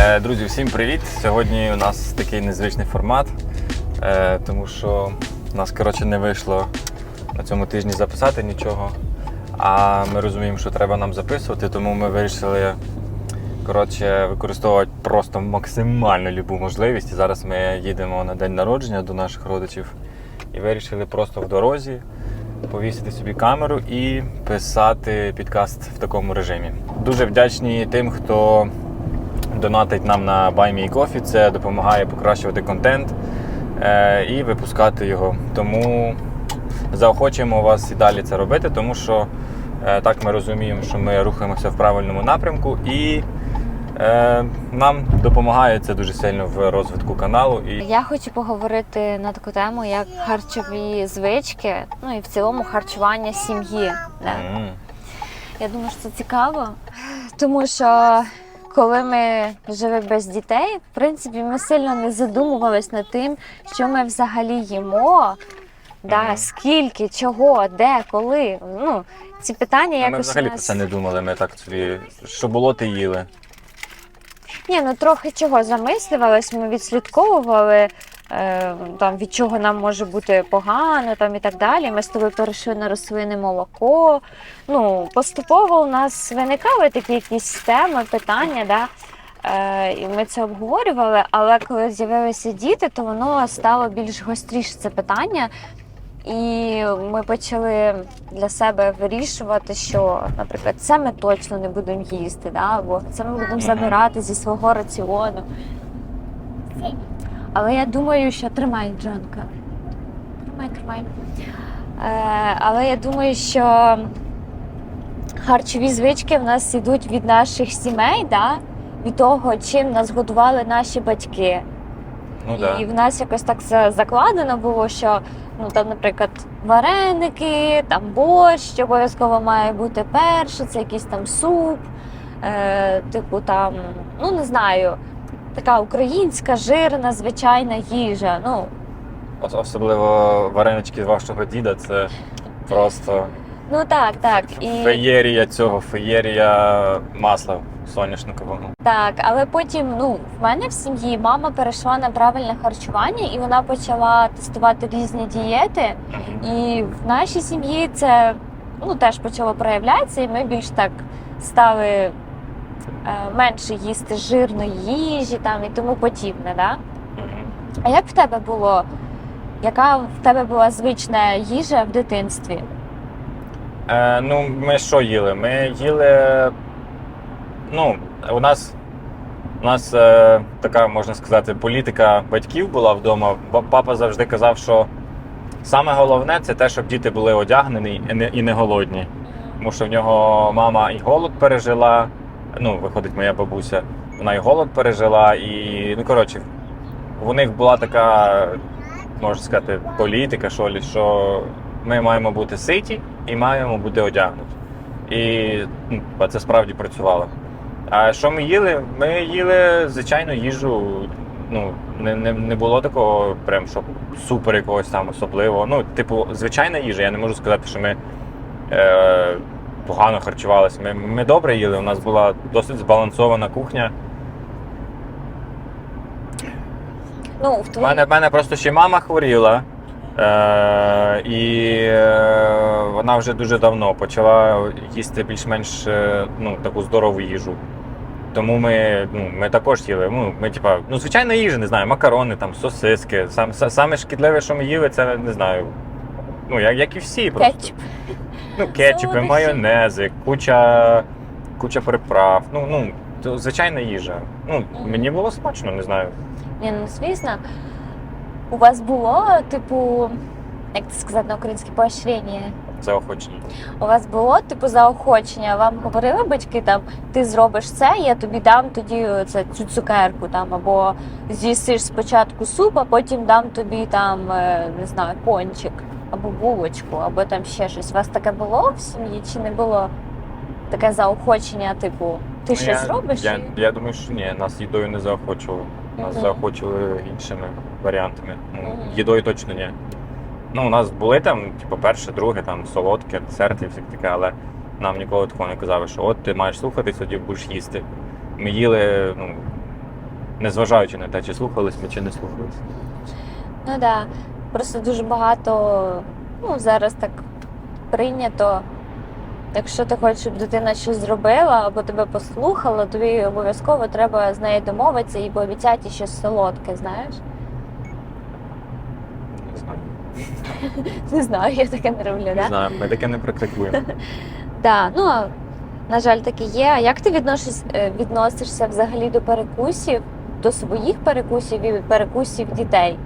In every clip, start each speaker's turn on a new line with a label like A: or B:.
A: Е, Друзі, всім привіт! Сьогодні у нас такий незвичний формат, е, тому що у нас коротше, не вийшло на цьому тижні записати нічого. А ми розуміємо, що треба нам записувати, тому ми вирішили коротше, використовувати просто максимально любу можливість. І зараз ми їдемо на день народження до наших родичів і вирішили просто в дорозі повісити собі камеру і писати підкаст в такому режимі. Дуже вдячні тим, хто донатить нам на Buy Me Coffee. Це допомагає покращувати контент е, і випускати його. Тому заохочуємо вас і далі це робити, тому що е, так ми розуміємо, що ми рухаємося в правильному напрямку і е, нам допомагає це дуже сильно в розвитку каналу. І
B: Я хочу поговорити на таку тему, як харчові звички, ну і в цілому харчування сім'ї.
A: М,
B: Я думаю, що це цікаво, тому що коли ми жили без дітей, в принципі, ми сильно не задумувались над тим, що ми взагалі їмо, да, скільки, чого, де, коли. Ну, ці питання якось.
A: ми взагалі про
B: нас...
A: це не думали. Ми так собі, що було, ти їли.
B: Ні, ну трохи чого замислювались, ми відслідковували там, від чого нам може бути погано там, і так далі. Ми з тобою перейшли на рослинне молоко. Ну, поступово у нас виникали такі якісь теми, питання, да? е, і ми це обговорювали, але коли з'явилися діти, то воно стало більш гостріше це питання. І ми почали для себе вирішувати, що, наприклад, це ми точно не будемо їсти, да? або це ми будемо забирати зі свого раціону. Але я думаю, що тримай, Джанка. Тримай, тримай. Е, але я думаю, що харчові звички в нас йдуть від наших сімей, да? від того, чим нас годували наші батьки.
A: Ну
B: І в нас якось так за- закладено було, що ну там, наприклад, вареники, там борщ обов'язково має бути перше, це якийсь там суп, е, типу там, ну не знаю, така українська жирна, звичайна їжа. Ну,
A: Ос- Особливо варенички з вашого діда це просто
B: ну так, так. І,
A: феєрія цього, феєрія масла соняшникового.
B: так, але потім, ну, в мене в сім'ї мама перейшла на правильне харчування і вона почала тестувати різні дієти. І в нашій сім'ї це ну, теж почало проявлятися, і ми більш так стали менше їсти жирної їжі там, і тому подібне. Да? А як в тебе було? Яка в тебе була звична їжа в дитинстві?
A: Е, ну, ми що їли? Ми їли. Ну, у нас, у нас е, така, можна сказати, політика батьків була вдома. Папа завжди казав, що саме головне це те, щоб діти були одягнені і не, і не голодні. Тому що в нього мама і голод пережила. Ну, виходить, моя бабуся, вона і голод пережила, і ну коротше, у них була така, можна сказати, політика, що, що ми маємо бути ситі і маємо бути одягнуті. І ну, це справді працювало. А що ми їли? Ми їли звичайну їжу. Ну, не, не, не було такого, прям щоб супер якогось там особливого. Ну, типу, звичайна їжа. Я не можу сказати, що ми е, погано харчувалися. Ми, ми добре їли. У нас була досить збалансована кухня.
B: Ну, в
A: У
B: твоїй
A: мене, в мене просто ще мама хворіла. Е, і е, вона вже дуже давно почала їсти більш-менш е, ну, таку здорову їжу. Тому ми, ну, ми також їли. Ну, ми, типа, ну, звичайна їжа, не знаю, макарони, там, сосиски. Сам, са- саме шкідливе, що ми їли, це не знаю. Ну, як, як і всі просто.
B: кетчуп.
A: Ну, кетчупи,
B: Солодощі.
A: майонези, куча, куча приправ. Ну, ну, то звичайна їжа. Ну,
B: Мгм.
A: мені було смачно, не знаю.
B: Ні, ну звісно. У вас було, типу, як це сказати на українське поощрення?
A: Заохочення.
B: У вас було типу заохочення? Вам говорили батьки там, ти зробиш це, я тобі дам тоді це цю цукерку там, або з'їсиш спочатку суп, а потім дам тобі там е, не знаю, пончик, або булочку, або там ще щось. У вас таке було в сім'ї чи не було таке заохочення, типу, ти
A: Ну,
B: щось
A: я,
B: зробиш?
A: Я,
B: і-
A: я думаю, що ні, нас їдою не заохочували. Нас
B: Мгм.
A: заохочували іншими варіантами. Ну,
B: Мгм.
A: їдою точно ні. Ну, у нас були там, типу, перше, друге, там, солодке, десерти, і все таке, але нам ніколи такого не казали, що от ти маєш слухатись, тоді будеш їсти. Ми їли, ну, Незважаючи на те, чи слухались ми, чи не слухались.
B: Ну так. Да. Просто дуже багато, ну, зараз так прийнято. Якщо ти хочеш, щоб дитина щось зробила або тебе послухала, тобі обов'язково треба з нею домовитися і пообіцяти щось солодке, знаєш?
A: Не знаю.
B: Не знаю, я таке не роблю,
A: Не
B: да?
A: знаю, ми таке не практикуємо.
B: Да, ну на жаль, таке є. А як ти відносиш, е, відносишся взагалі до перекусів, до своїх перекусів і перекусів дітей?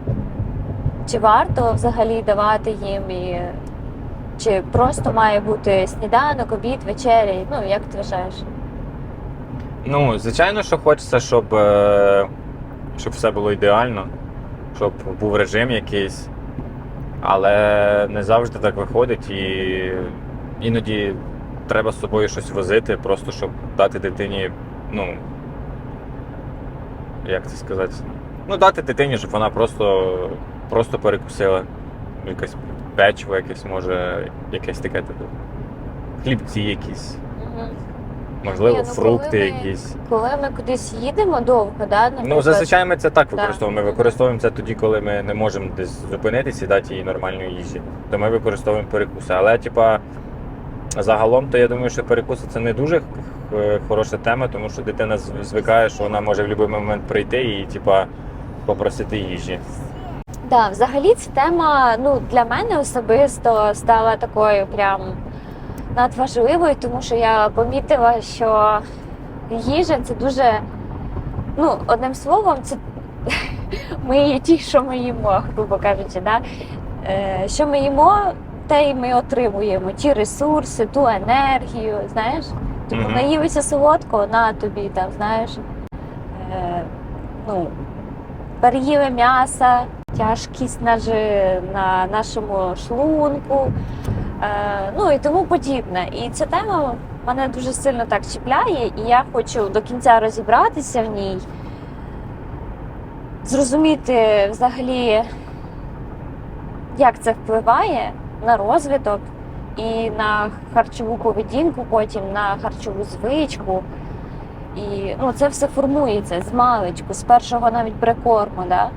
B: Чи варто взагалі давати їм і чи просто має бути сніданок, обід, вечеря? Ну, як ти вважаєш?
A: Ну, звичайно, що хочеться, щоб, е, щоб все було ідеально, щоб був режим якийсь. Але не завжди так виходить, і іноді треба з собою щось возити, просто щоб дати дитині, ну. Як це сказати? Ну, дати дитині, щоб вона просто, просто перекусила. Якесь печиво, якесь, може, якесь таке типу. Хлібці якісь, можливо,
B: Ні, ну,
A: фрукти
B: коли ми-
A: якісь.
B: Коли ми кудись їдемо довго, да,
A: Ну,
B: наприклад,
A: зазвичай ми це так використовуємо. Ми використовуємо це тоді, коли ми не можемо десь зупинитися і дати їй нормальної їжі. То ми використовуємо перекуси. Але, типа, загалом, то я думаю, що перекуси це не дуже е, хороша тема, тому що дитина звикає, що вона може в будь-який момент прийти і, типа, попросити їжі.
B: Да, взагалі ця тема ну, для мене особисто стала такою прям надважливою, тому що я помітила, що їжа це дуже, ну, одним словом, це ми є ті, що ми їмо, грубо кажучи. Да? Е, що ми їмо, те й ми отримуємо. Ті ресурси, ту енергію, знаєш?
A: Мгм.
B: наїлися солодкого, на тобі там, знаєш. Е, ну, переїли м'яса, тяжкість на, на нашому шлунку, е, ну і тому подібне. І ця тема мене дуже сильно так чіпляє, і я хочу до кінця розібратися в ній, зрозуміти взагалі, як це впливає на розвиток і на харчову поведінку, потім на харчову звичку. І ну, це все формується з маличку, з першого навіть прикорму. Да?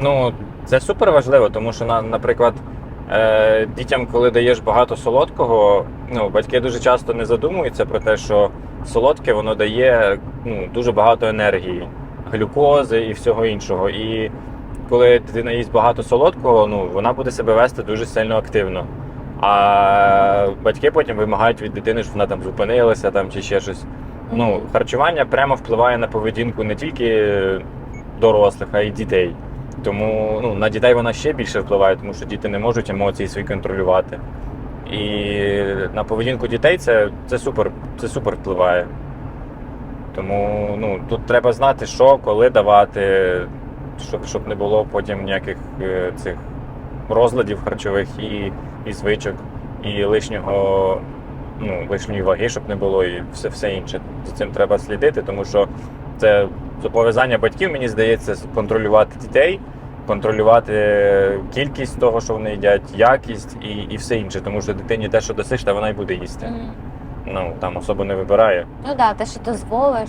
A: Ну, це супер важливо, тому що, наприклад, е, дітям, коли даєш багато солодкого, ну, батьки дуже часто не задумуються про те, що солодке воно дає ну, дуже багато енергії, глюкози і всього іншого. І коли дитина їсть багато солодкого, ну, вона буде себе вести дуже сильно активно. А батьки потім вимагають від дитини, щоб вона там зупинилася там, чи ще щось. Ну, харчування прямо впливає на поведінку не тільки дорослих, а й дітей. Тому ну, на дітей вона ще більше впливає, тому що діти не можуть емоції свої контролювати. І на поведінку дітей це, це, супер, це супер впливає. Тому ну, тут треба знати, що, коли давати, щоб, щоб не було потім ніяких е, цих розладів харчових і, і звичок, і лишнього, ну, лишньої ваги, щоб не було, і все, все інше. За цим треба слідити, тому що це зобов'язання батьків, мені здається, контролювати дітей, контролювати кількість того, що вони їдять, якість і, і все інше. Тому що дитині те, що досиш, та вона й буде їсти.
B: Мгм.
A: Ну там особо не вибирає.
B: Ну так, да, те, що дозволиш,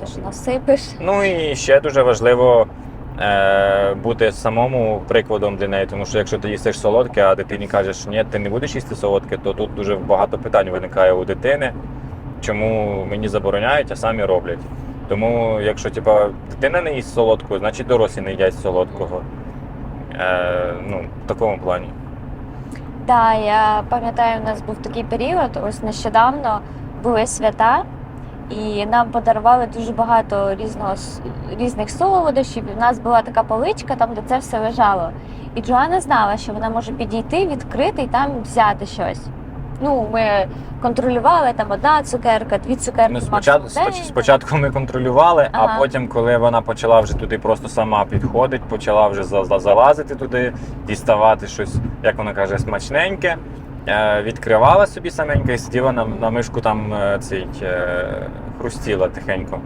B: те, що насипиш.
A: Ну і ще дуже важливо е, бути самому прикладом для неї, тому що якщо ти їстиш солодке, а дитині кажеш, ні, ти не будеш їсти солодке, то тут дуже багато питань виникає у дитини, чому мені забороняють, а самі роблять. Тому, якщо типа, дитина не їсть солодкого, значить дорослі не їдять солодкого. Е, ну, в такому плані.
B: Так, я пам'ятаю, у нас був такий період, ось нещодавно були свята, і нам подарували дуже багато різного, різних солодощів. І в нас була така поличка, там, де це все лежало. І Джоанна знала, що вона може підійти, відкрити і там взяти щось. Ну, ми контролювали там одна цукерка, дві цукерки.
A: Ну,
B: максимум
A: спочатку, спочатку ми контролювали,
B: Ага.
A: а потім, коли вона почала вже туди просто сама підходить, почала вже за- за- залазити туди, діставати щось, як вона каже, смачненьке. е, Відкривала собі саменько і сиділа на, на мишку там е, цей е, хрустіла тихенько.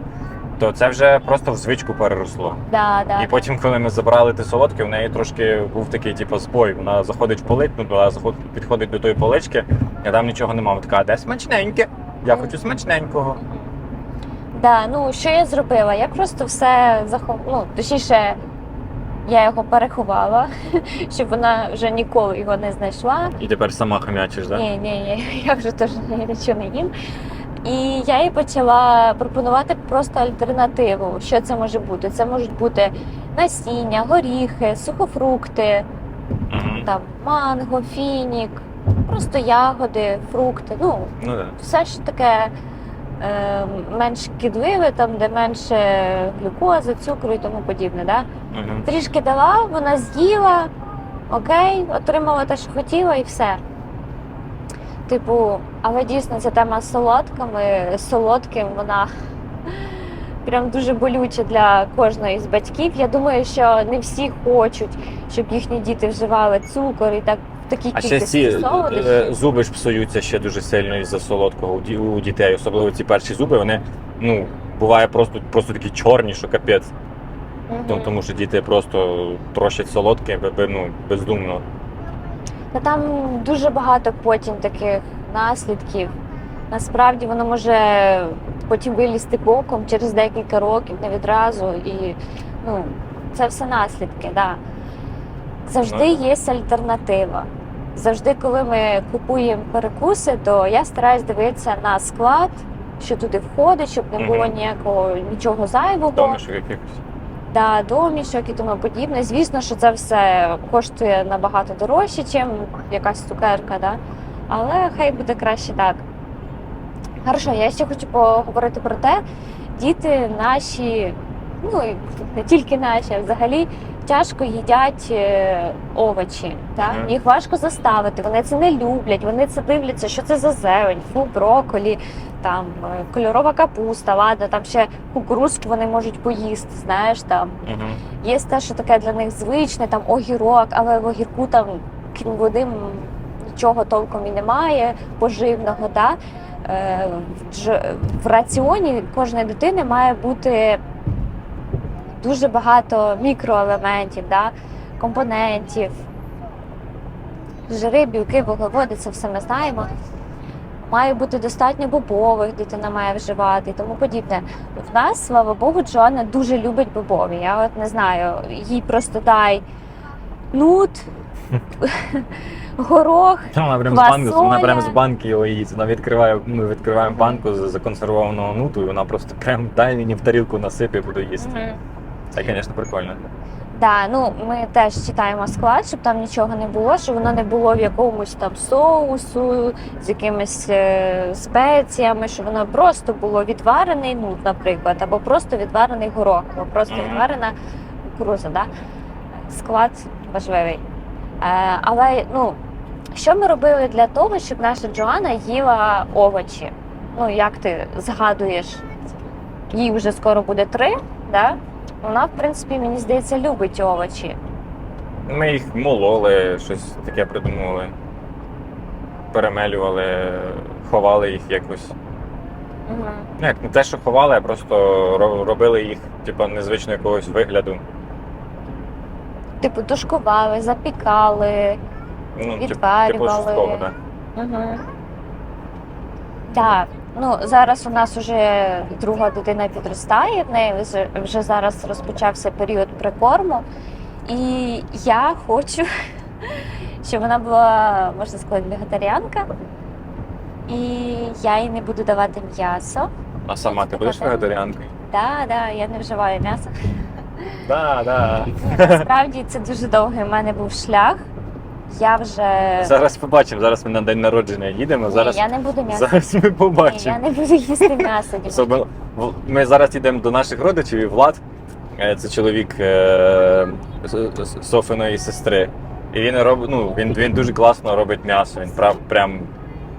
A: То це вже просто в звичку переросло.
B: Да, да.
A: І потім, коли ми забрали те солодке, в неї трошки був такий, типу, збой. Вона заходить в полицю, ну, вона підходить до тої полички, а там нічого немає. Вона така, а де смачненьке? Я хочу смачненького.
B: Да, ну що я зробила? Я просто все захов... ну, точніше, я його переховала, щоб вона вже ніколи його не знайшла.
A: І тепер сама хам'ячиш, так?
B: Ні, ні, ні, я вже теж нічого не їм. І я їй почала пропонувати просто альтернативу. Що це може бути? Це можуть бути насіння, горіхи, сухофрукти, там манго, фінік, просто ягоди, фрукти. Ну,
A: Ну
B: все ж таке е, менш шкідливе, там, де менше глюкози, цукру і тому подібне. Да?
A: Угу.
B: Трішки дала, вона з'їла, окей, отримала те, що хотіла, і все. Типу, але дійсно ця тема з солодками, з солодким, вона прям дуже болюча для кожної з батьків. Я думаю, що не всі хочуть, щоб їхні діти вживали цукор і так в такій
A: А ще
B: кількості
A: ці е, зуби ж псуються ще дуже сильно із-за солодкого у ді- у дітей, особливо ці перші зуби, вони ну буває просто, просто такі чорні, що капець.
B: Мгм.
A: Тому- Тому що діти просто трощать солодке бе- бе- ну, бездумно.
B: Та там дуже багато потім таких наслідків. Насправді воно може потім вилізти боком через декілька років, не відразу. І ну, це все наслідки, да. Завжди
A: Ну.
B: є альтернатива. Завжди, коли ми купуємо перекуси, то я стараюсь дивитися на склад, що туди входить, щоб не було ніякого нічого зайвого
A: Домішок якихось.
B: Да, домішок і тому подібне. Звісно, що це все коштує набагато дорожче, ніж якась цукерка, да? але хай буде краще так. Хорошо, я ще хочу поговорити про те, діти наші, ну не тільки наші, а взагалі тяжко їдять е, овочі. Так?
A: Мгм.
B: Їх важко заставити, вони це не люблять, вони це дивляться, що це за зелень, фу, броколі, там е, кольорова капуста, ладно, там ще кукурузку вони можуть поїсти, знаєш там.
A: Угу.
B: Є те, що таке для них звичне, там огірок, але в огірку там крім води нічого толком і немає поживного. Да? Е, в раціоні кожної дитини має бути дуже багато мікроелементів, да? компонентів, жири, білки, вуглеводи, це все ми знаємо. Має бути достатньо бобових, дитина має вживати і тому подібне. В нас, слава Богу, Джоанна дуже любить бобові. Я от не знаю, їй просто дай нут, горох.
A: Вона прям з банки, вона прям з банки його їсть. Вона відкриває, ми відкриваємо банку з законсервованого нуту, і вона просто прям дай мені в тарілку насипе, буду їсти. Це, звісно, прикольно.
B: Да, ну ми теж читаємо склад, щоб там нічого не було, щоб воно не було в якомусь там соусу з якимись е, спеціями, щоб воно просто було відварений нут, наприклад, або просто відварений горох, або просто
A: Мгм.
B: відварена кукуруза. Да? Склад важливий. Е, але ну, що ми робили для того, щоб наша Джоанна їла овочі? Ну, як ти згадуєш, їй вже скоро буде три, да? Вона, в принципі, мені здається, любить овочі.
A: Ми їх мололи, щось таке придумували. Перемелювали, ховали їх якось.
B: Угу.
A: Ну, як не те, що ховали, а просто ро- робили їх, типу, незвично якогось вигляду.
B: Типу, тушкували, запікали.
A: Ну, тип-
B: Відварювали.
A: типу шовково, да.
B: Угу. Так. Ну, зараз у нас вже друга дитина підростає, в неї вже, зараз розпочався період прикорму. І я хочу, щоб вона була, можна сказати, вегетаріанка. І я їй не буду давати м'ясо.
A: А сама ти будеш вегетаріанкою?
B: Так, да, я не вживаю м'ясо.
A: Так, так.
B: Насправді це дуже довгий в мене був шлях. Я вже
A: Зараз побачимо, зараз ми на день народження їдемо.
B: Ні,
A: Зараз,
B: я не буду м'ясо.
A: зараз ми
B: Ні,
A: побачимо.
B: я не буду їсти м'ясо.
A: Особливо- Ми зараз йдемо до наших родичів і Влад, е, це чоловік е, Софиної сестри. І він робить, ну, він, він дуже класно робить м'ясо. Він прям, прям,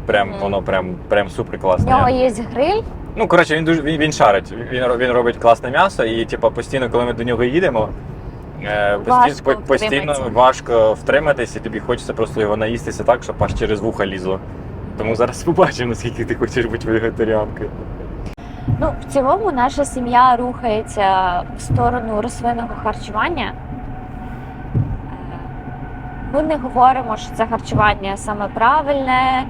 A: прям воно прям, прям супер класне.
B: нього є гриль.
A: Ну, коротше, він дуже він, він шарить. Він, він робить класне м'ясо, і типу, постійно, коли ми до нього їдемо, е,
B: Важко
A: постійно, постійно
B: втриматися.
A: важко втриматися, і тобі хочеться просто його наїстися так, щоб аж через вуха лізло. Тому зараз побачимо, наскільки ти хочеш бути вегетаріанкою.
B: Ну, в цілому наша сім'я рухається в сторону рослинного харчування. Е, Ми не говоримо, що це харчування саме правильне,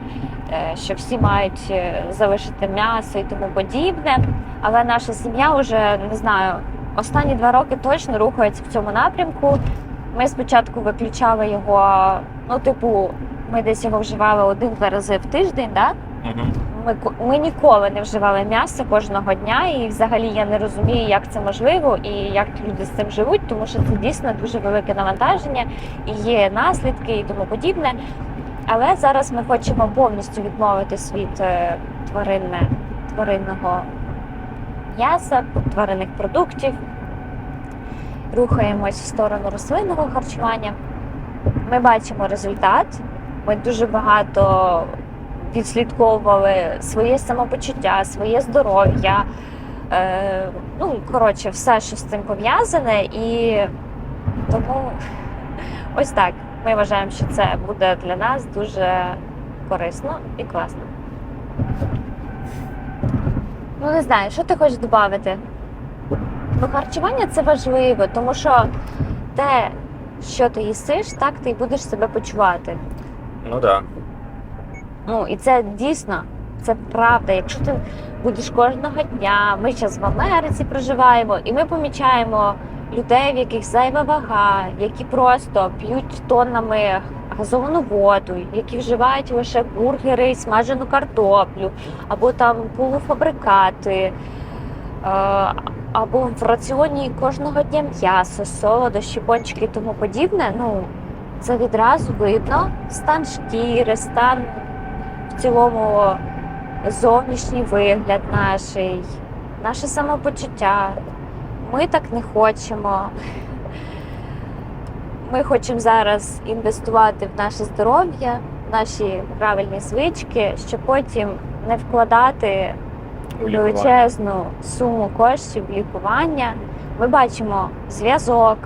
B: е, що всі мають залишити м'ясо і тому подібне. Але наша сім'я вже не знаю, останні два роки точно рухається в цьому напрямку. Ми спочатку виключали його, ну, типу, ми десь його вживали один-два рази в тиждень, да? Ми, ми ніколи не вживали м'ясо кожного дня, і взагалі я не розумію, як це можливо і як люди з цим живуть, тому що це дійсно дуже велике навантаження і є наслідки і тому подібне. Але зараз ми хочемо повністю відмовитись від е, тваринне, тваринного м'яса, тваринних продуктів. Рухаємось в сторону рослинного харчування. Ми бачимо результат. Ми дуже багато відслідковували своє самопочуття, своє здоров'я. Е, ну, коротше, все, що з цим пов'язане, і тому ось так. Ми вважаємо, що це буде для нас дуже корисно і класно. Ну, не знаю, що ти хочеш додати? Ну, харчування це важливо, тому що те, що ти їсиш, так ти будеш себе почувати.
A: Ну так.
B: Ну і це дійсно, це правда. Якщо ти будеш кожного дня, ми зараз в Америці проживаємо, і ми помічаємо людей, в яких зайва вага, які просто п'ють тоннами газовану воду, які вживають лише бургери, і смажену картоплю, або там полуфабрикати, е, або в раціоні кожного дня м'ясо, солодощі, пончики і тому подібне. Ну це відразу видно стан шкіри, стан в цілому зовнішній вигляд наш, наше самопочуття. Ми так не хочемо. Ми хочемо зараз інвестувати в наше здоров'я, в наші правильні звички, щоб потім не вкладати величезну суму коштів в лікування. Ми бачимо зв'язок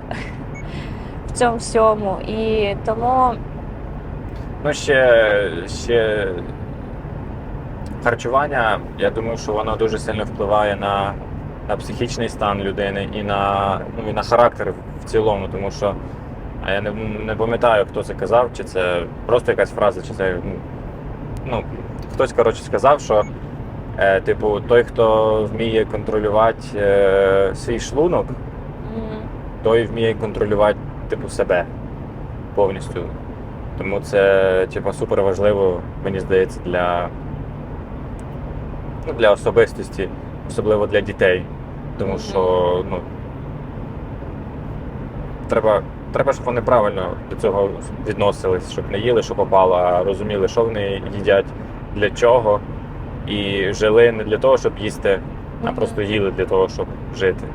B: в цьому всьому. І тому
A: Ну, ще, ще харчування, я думаю, що воно дуже сильно впливає на, на психічний стан людини і на, ну, і на характер в цілому, тому що а я не, не пам'ятаю, хто це казав, чи це просто якась фраза, чи це ну, хтось коротше сказав, що е, типу, той, хто вміє контролювати е, свій шлунок,
B: м,
A: той вміє контролювати типу себе повністю. Тому це типу, супер важливо, мені здається, для, ну, для особистості, особливо для дітей. Тому що ну, треба, треба, щоб вони правильно до цього відносились, щоб не їли, що попало, а розуміли, що вони їдять, для чого. І жили не для того, щоб їсти, а просто їли для того, щоб жити.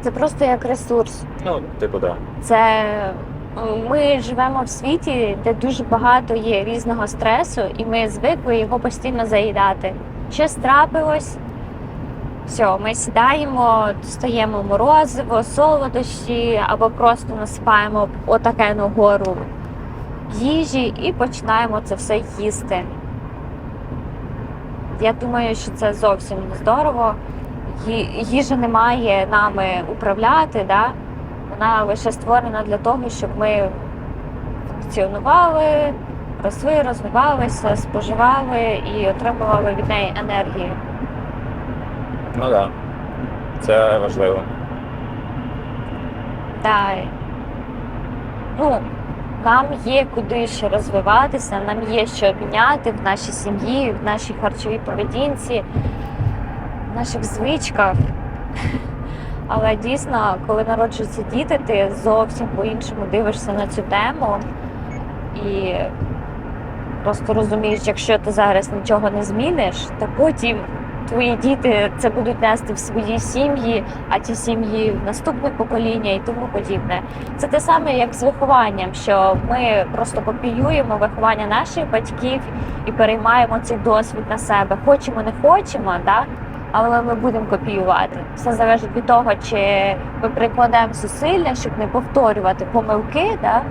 B: це просто як ресурс.
A: Ну, типу. Да.
B: Це ми живемо в світі, де дуже багато є різного стресу, і ми звикли його постійно заїдати. Щось трапилось. Все, ми сідаємо, достаємо морозиво, солодощі або просто насипаємо отакену гору їжі і починаємо це все їсти. Я думаю, що це зовсім не здорово. Їжа не має нами управляти, да? вона лише створена для того, щоб ми функціонували, росли, розвивалися, споживали і отримували від неї енергію.
A: Ну так. Да. Це важливо.
B: Та, ну, нам є куди ще розвиватися, нам є що обміняти в нашій сім'ї, в нашій харчовій поведінці, в наших звичках. Але дійсно, коли народжуються діти, ти зовсім по-іншому дивишся на цю тему і просто розумієш, якщо ти зараз нічого не зміниш, то потім твої діти це будуть нести в свої сім'ї, а ті сім'ї в наступне покоління і тому подібне. Це те саме, як з вихованням, що ми просто копіюємо виховання наших батьків і переймаємо цей досвід на себе. Хочемо, не хочемо, да? але ми будемо копіювати. Все залежить від того, чи ми прикладемо зусилля, щоб не повторювати помилки, да?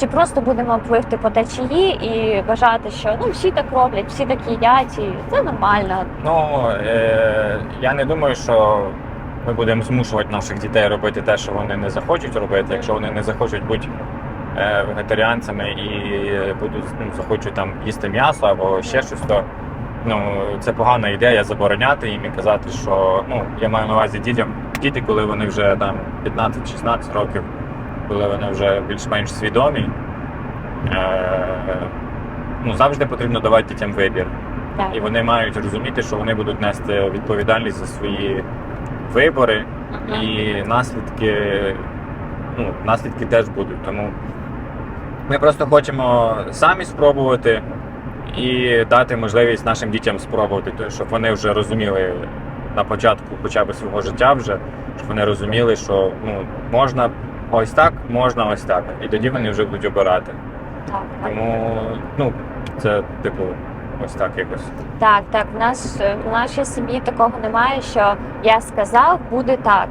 B: Чи просто будемо пливти по течії і вважати, що ну всі так роблять, всі так їдять, і це нормально.
A: Ну, е, я не думаю, що ми будемо змушувати наших дітей робити те, що вони не захочуть робити. Якщо вони не захочуть бути е, вегетаріанцями і будуть ну, захочуть там їсти м'ясо або ще щось, то ну, це погана ідея забороняти їм і казати, що ну, я маю на увазі дітям, діти, коли вони вже там 15-16 років, коли вони вже більш-менш свідомі, е, ну, завжди потрібно давати дітям вибір.
B: Так.
A: І вони мають розуміти, що вони будуть нести відповідальність за свої вибори,
B: Мгм.
A: і наслідки, ну, наслідки теж будуть. Тому ми просто хочемо самі спробувати і дати можливість нашим дітям спробувати, то- щоб вони вже розуміли на початку хоча б свого життя вже, щоб вони розуміли, що ну, можна ось так, можна ось так. І тоді вони вже будуть обирати.
B: Так, так.
A: Тому ну, це типу ось так якось.
B: Так, так, в нас в нашій сім'ї такого немає, що я сказав, буде так.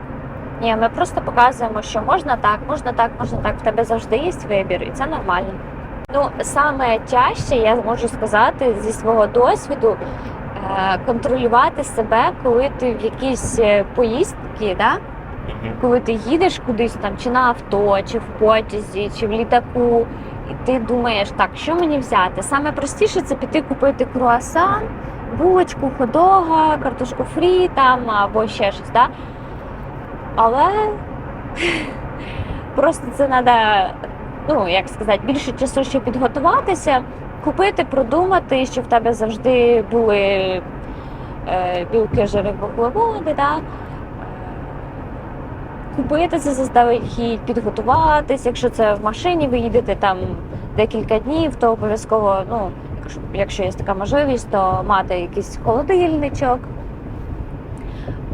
B: Ні, ми просто показуємо, що можна так, можна так, можна так. В тебе завжди є вибір, і це нормально. Ну, саме тяжче, я можу сказати зі свого досвіду, е, контролювати себе, коли ти в якісь е, поїздки, да? Коли ти їдеш кудись там, чи на авто, чи в потязі, чи в літаку, і ти думаєш, так, що мені взяти? Саме простіше це піти купити круасан, булочку, ходога, картошку фрі там або ще щось, да? Але просто це треба, ну як сказати, більше часу, щоб підготуватися, купити, продумати, щоб в тебе завжди були е, білки, жири, вуглеводи, да? Купити це заздалегідь, підготуватись. Якщо це в машині, ви їдете там декілька днів, то обов'язково, ну, якщо, є така можливість, то мати якийсь холодильничок.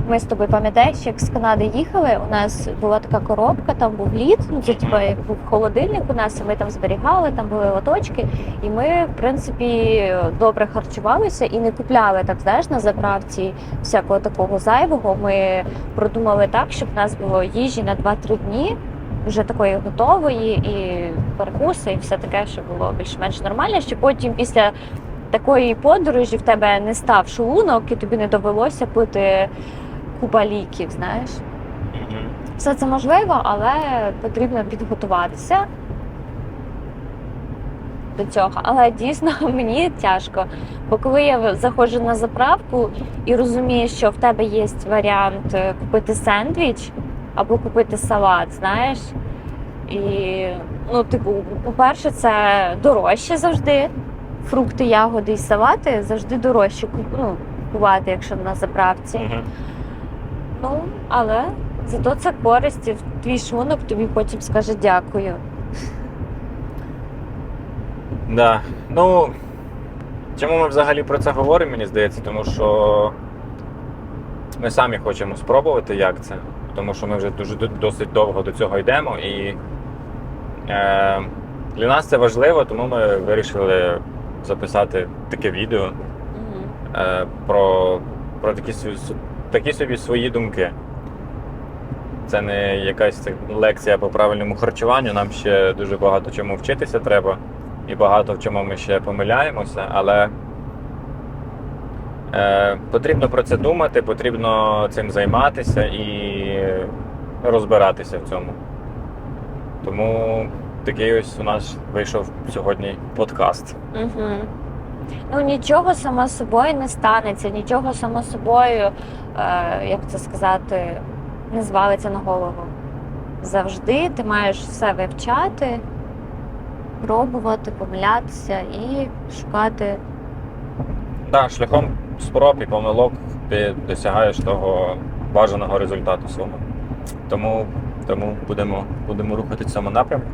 B: Ми з тобою пам'ятаєш, як з Канади їхали, у нас була така коробка, там був лід, ну це типа як був холодильник у нас, і ми там зберігали, там були лоточки, і ми, в принципі, добре харчувалися і не купляли так, знаєш, на заправці всякого такого зайвого. Ми продумали так, щоб в нас було їжі на 2-3 дні, вже такої готової, і перекуси, і все таке, що було більш-менш нормально, щоб потім після такої подорожі в тебе не став шлунок, і тобі не довелося пити купа ліків, знаєш. Все це можливо, але потрібно підготуватися до цього. Але дійсно мені тяжко. Бо коли я заходжу на заправку і розумію, що в тебе є варіант е, купити сендвіч або купити салат, знаєш. І, ну, типу, по-перше, це дорожче завжди. Фрукти, ягоди і салати завжди дорожче ну, купувати, якщо на заправці. Ну, але зато це користь, і твій шлунок тобі потім скаже дякую.
A: Да. Ну, чому ми взагалі про це говоримо, мені здається, тому що ми самі хочемо спробувати, як це. Тому що ми вже дуже досить довго до цього йдемо. І е, для нас це важливо, тому ми вирішили записати таке відео е, про, про такі, такі собі свої думки. Це не якась лекція по правильному харчуванню. Нам ще дуже багато чому вчитися треба, і багато в чому ми ще помиляємося, але е, потрібно про це думати, потрібно цим займатися і розбиратися в цьому. Тому такий ось у нас вийшов сьогодні подкаст.
B: Угу. Ну нічого само собою не станеться, нічого само собою, як це сказати, не звалиться на голову. Завжди ти маєш все вивчати, пробувати, помилятися і шукати.
A: Да, шляхом спроб і помилок ти досягаєш того бажаного результату свого. Тому, тому будемо, будемо рухати в цьому напрямку.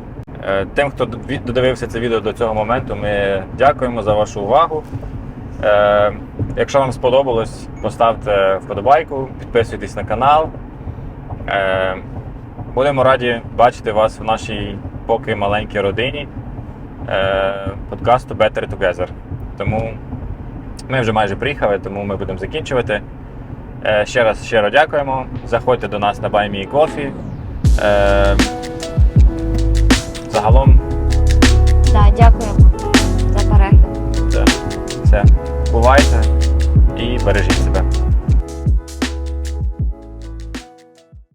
A: Е, Тим, хто додивився це відео до цього моменту, ми дякуємо за вашу увагу. Якщо вам сподобалось, поставте вподобайку, підписуйтесь на канал. Е, будемо раді бачити вас в нашій поки маленькій родині е, подкасту Better Together. Тому ми вже майже приїхали, тому ми будемо закінчувати. Е, ще раз щиро дякуємо. Заходьте до нас на BuyMeCoffee. Coffee. Загалом. Так, да, дякуємо за перегляд. Все. Бувайте. Бережіть себе.